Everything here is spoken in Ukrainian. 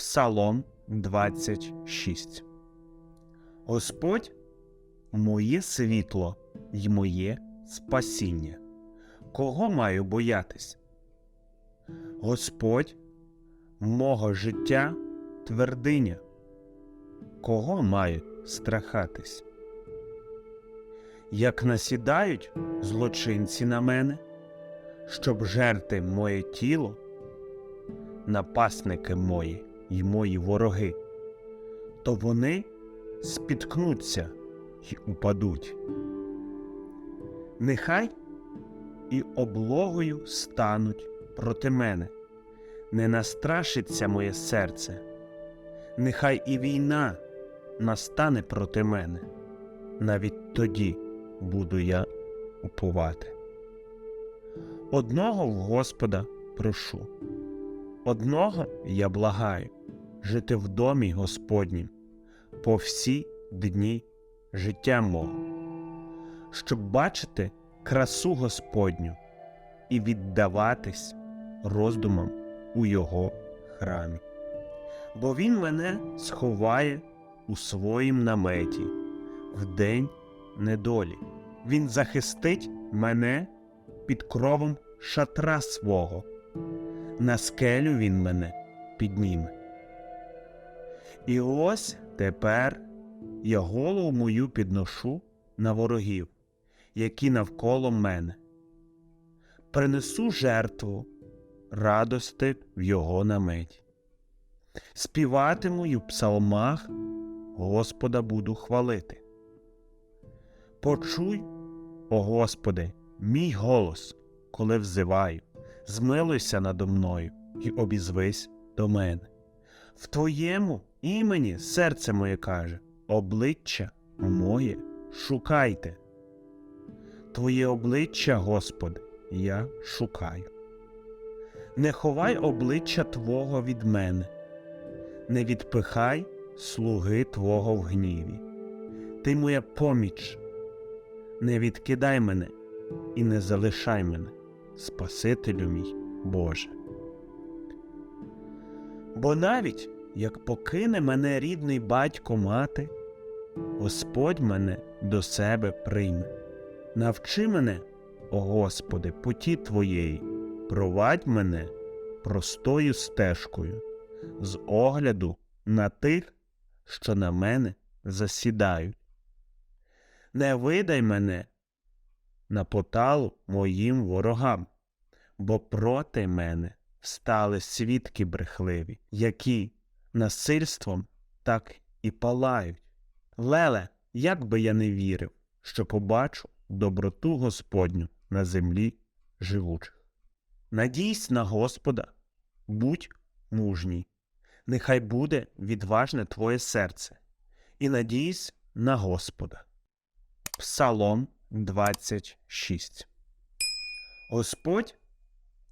Псалом 26 Господь моє світло й моє спасіння. Кого маю боятись? Господь мого життя твердиня. Кого маю страхатись? Як насідають злочинці на мене, щоб жерти моє тіло, напасники мої й мої вороги, то вони спіткнуться й упадуть. Нехай і облогою стануть проти мене, не настрашиться моє серце, нехай і війна настане проти мене, навіть тоді буду я уповати. Одного в Господа прошу, одного я благаю жити в домі Господнім по всі дні життя мого, щоб бачити красу Господню і віддаватись роздумам у Його храмі. Бо Він мене сховає у своїм наметі в день недолі. Він захистить мене під кровом шатра свого, на скелю він мене підніме. І ось тепер я голову мою підношу на ворогів, які навколо мене. Принесу жертву радости в його наметі. Співатиму й у псалмах Господа буду хвалити. Почуй, о Господи, мій голос, коли взиваю, змилуйся надо мною і обізвись до мене. В Твоєму імені серце моє каже, обличчя моє шукайте. Твоє обличчя, Господи, я шукаю. Не ховай обличчя Твого від мене, не відпихай слуги Твого в гніві. Ти моя поміч, не відкидай мене і не залишай мене, Спасителю мій Боже. Бо навіть як покине мене рідний батько мати, Господь мене до себе прийме. Навчи мене, о Господи, путі Твоєї, провадь мене простою стежкою, з огляду на тих, що на мене засідають. Не видай мене на поталу моїм ворогам, бо проти мене стали свідки брехливі, які насильством так і палають. Леле, як би я не вірив, що побачу доброту Господню на землі живучих. Надійсь на Господа, будь мужній, нехай буде відважне твоє серце, і надійсь на Господа. Псалом 26 Господь